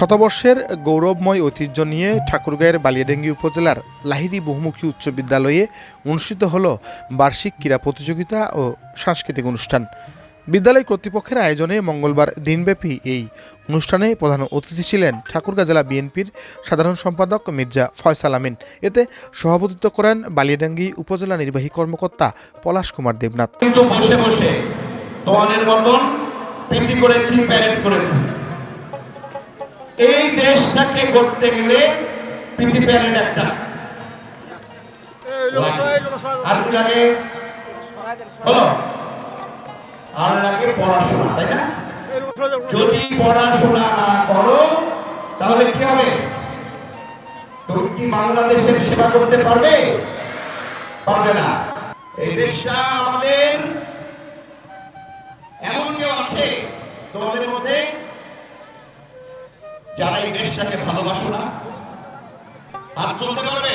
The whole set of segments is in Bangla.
শতবর্ষের গৌরবময় ঐতিহ্য নিয়ে ঠাকুরগাঁয়ের বালিয়াডাঙ্গি উপজেলার লাহিড়ী বহুমুখী উচ্চ বিদ্যালয়ে অনুষ্ঠিত হল বার্ষিক ক্রীড়া প্রতিযোগিতা ও সাংস্কৃতিক অনুষ্ঠান। বিদ্যালয় কর্তৃপক্ষের আয়োজনে মঙ্গলবার দিনব্যাপী এই অনুষ্ঠানে প্রধান অতিথি ছিলেন ঠাকুরগাঁ জেলা বিএনপির সাধারণ সম্পাদক মির্জা ফয়সাল আমিন। এতে সভাপতিত্ব করেন বালিয়াডাঙ্গি উপজেলা নির্বাহী কর্মকর্তা পলাশ কুমার দেবনাথ। বসে বসে তোমাদের করেছি প্যারেড করেছি। এই দেশটাকে করতে গেলে প্যারেড একটা। আর কি লাগে? বলো। আর লাগে পড়াশোনা তাই না? যদি পড়াশোনা না করো তাহলে কি হবে? তুমি কি বাংলাদেশের সেবা করতে পারবে? পারবে না। এই দেশটা আমাদের এমন কেউ আছে তোমাদের মধ্যে? যারা এই দেশটাকে ভালোবাসো না। হাত তুলতে পারবে?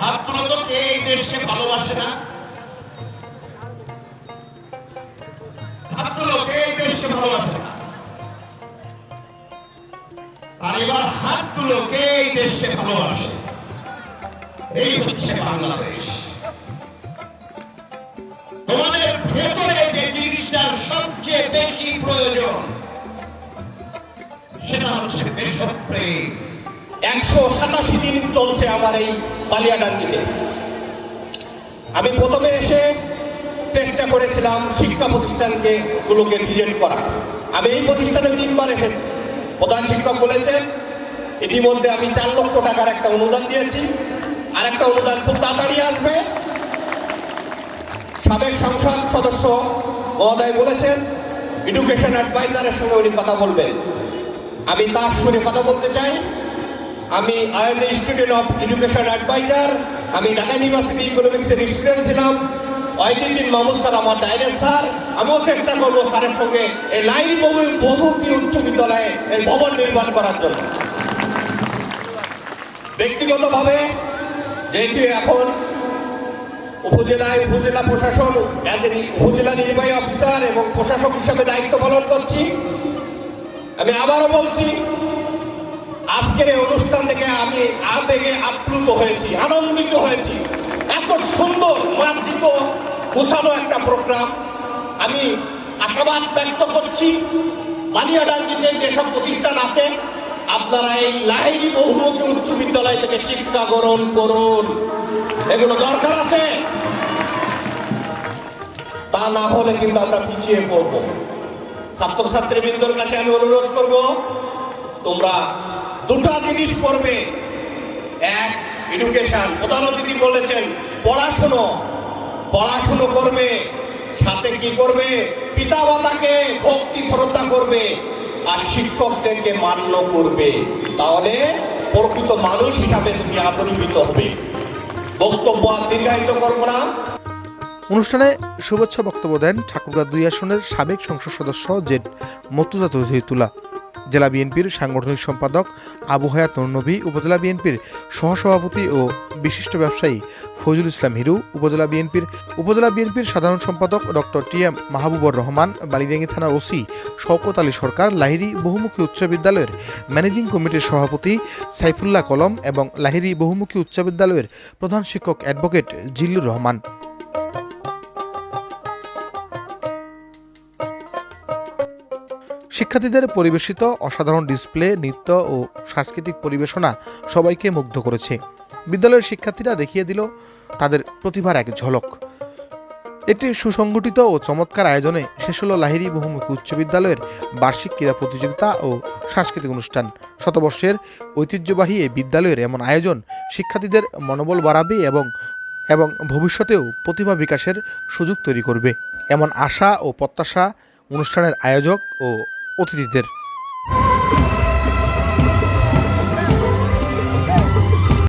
হাত তুলো তো কে এই দেশকে ভালোবাসে না? হাত তুলো, কে এই দেশকে ভালোবাসে না? আর এবার হাত তুলো, কে এই দেশকে ভালোবাসে? এই হচ্ছে বাংলাদেশ। হচ্ছে একশো সাতাশি দিন চলছে আমার এই বালিয়াডাঙ্গিতে। আমি প্রথমে এসে চেষ্টা করেছিলাম শিক্ষা প্রতিষ্ঠানকে গুলোকে ভিজিট করা। আমি এই প্রতিষ্ঠানে তিনবার এসেছি। প্রধান শিক্ষক বলেছেন, ইতিমধ্যে আমি চার লক্ষ টাকার একটা অনুদান দিয়েছি। আর একটা অনুদান খুব তাড়াতাড়ি আসবে। সাবেক সংসদ সদস্য মহোদয় বলেছেন এডুকেশন অ্যাডভাইজারের সঙ্গে উনি কথা বলবেন। আমি তার সুরে কথা বলতে চাই। আমি is a student of education adviser, আমি ঢাকা ইউনিভার্সিটি ইকোনমিক্সের স্টুডেন্ট ছিলাম। ওয়াইদিন মাহমুদ স্যার আমার ডাইরেক্ট স্যার। আমিও চেষ্টা করব স্যারের সঙ্গে এই লাইন বহু বহুমুখী উচ্চ বিদ্যালয়ে এই ভবন নির্মাণ করার জন্য। ব্যক্তিগতভাবে যেহেতু এখন উপজেলায় উপজেলা প্রশাসন, উপজেলা নির্বাহী অফিসার এবং প্রশাসক হিসাবে দায়িত্ব পালন করছি আমি আবারও বলছি, আজকের এই অনুষ্ঠান থেকে আমি আবেগে আপ্লুত হয়েছি, আনন্দিত হয়েছি। এত সুন্দর মার্জিত গোছানো একটা প্রোগ্রাম। আমি আশাবাদ ব্যক্ত করছি, বালিয়াডাঙ্গিতে যেসব প্রতিষ্ঠান আছে, আপনারা এই লাহিড়ি বহুমুখী উচ্চ বিদ্যালয় থেকে শিক্ষা গ্রহণ করুন। এগুলো দরকার আছে। তা না হলে কিন্তু আমরা পিছিয়ে পড়ব। ছাত্রছাত্রীবৃন্দর কাছে আমি অনুরোধ করব, তোমরা দুটা জিনিস করবে এক এডুকেশন প্রধান অতিথি বলেছেন, পড়াশুনো। পড়াশুনো করবে, সাথে কি করবে? পিতা মাতাকে ভক্তি, শ্রদ্ধা করবে, আর শিক্ষকদেরকে মান্য করবে। তাহলে প্রকৃত মানুষ হিসাবে তুমি আদর্শিত হবে। বক্তব্য আর দীর্ঘায়িত করব না। অনুষ্ঠানে শুভেচ্ছা বক্তব্য দেন ঠাকুরগাঁ দুই আসনের সাবেক সংসদ সদস্য জেড মতুজা চৌধুরীতুলা জেলা বিএনপির সাংগঠনিক সম্পাদক আবু হায়াত নবী, উপজেলা বিএনপির সহসভাপতি ও বিশিষ্ট ব্যবসায়ী ফজল ইসলাম হিরু, উপজেলা বিএনপির উপজেলা বিএনপির সাধারণ সম্পাদক doctor T M Mahbubur Rahman, Balidangi থানার ওসি শওকত আলী সরকার, লাহিড়ী বহুমুখী উচ্চ বিদ্যালয়ের ম্যানেজিং কমিটির সভাপতি সাইফুল্লাহ কলম এবং লাহিড়ী বহুমুখী উচ্চ বিদ্যালয়ের প্রধান শিক্ষক অ্যাডভোকেট জিল্লুর রহমান। শিক্ষার্থীদের পরিবেশিত অসাধারণ ডিসপ্লে, নৃত্য ও সাংস্কৃতিক পরিবেশনা সবাইকে মুগ্ধ করেছে। বিদ্যালয়ের শিক্ষার্থীরা দেখিয়ে দিল তাদের প্রতিভার এক ঝলক। একটি সুসংগঠিত ও চমৎকার আয়োজনে শেষ হলো লাহিড়ী বহুমুখী উচ্চ বিদ্যালয়ের বার্ষিক ক্রীড়া প্রতিযোগিতা ও সাংস্কৃতিক অনুষ্ঠান। শতবর্ষের ঐতিহ্যবাহী এই বিদ্যালয়ের এমন আয়োজন শিক্ষার্থীদের মনোবল বাড়াবে এবং এবং ভবিষ্যতেও প্রতিভা বিকাশের সুযোগ তৈরি করবে। এমন আশা ও প্রত্যাশা অনুষ্ঠানের আয়োজক ও OTT'dir.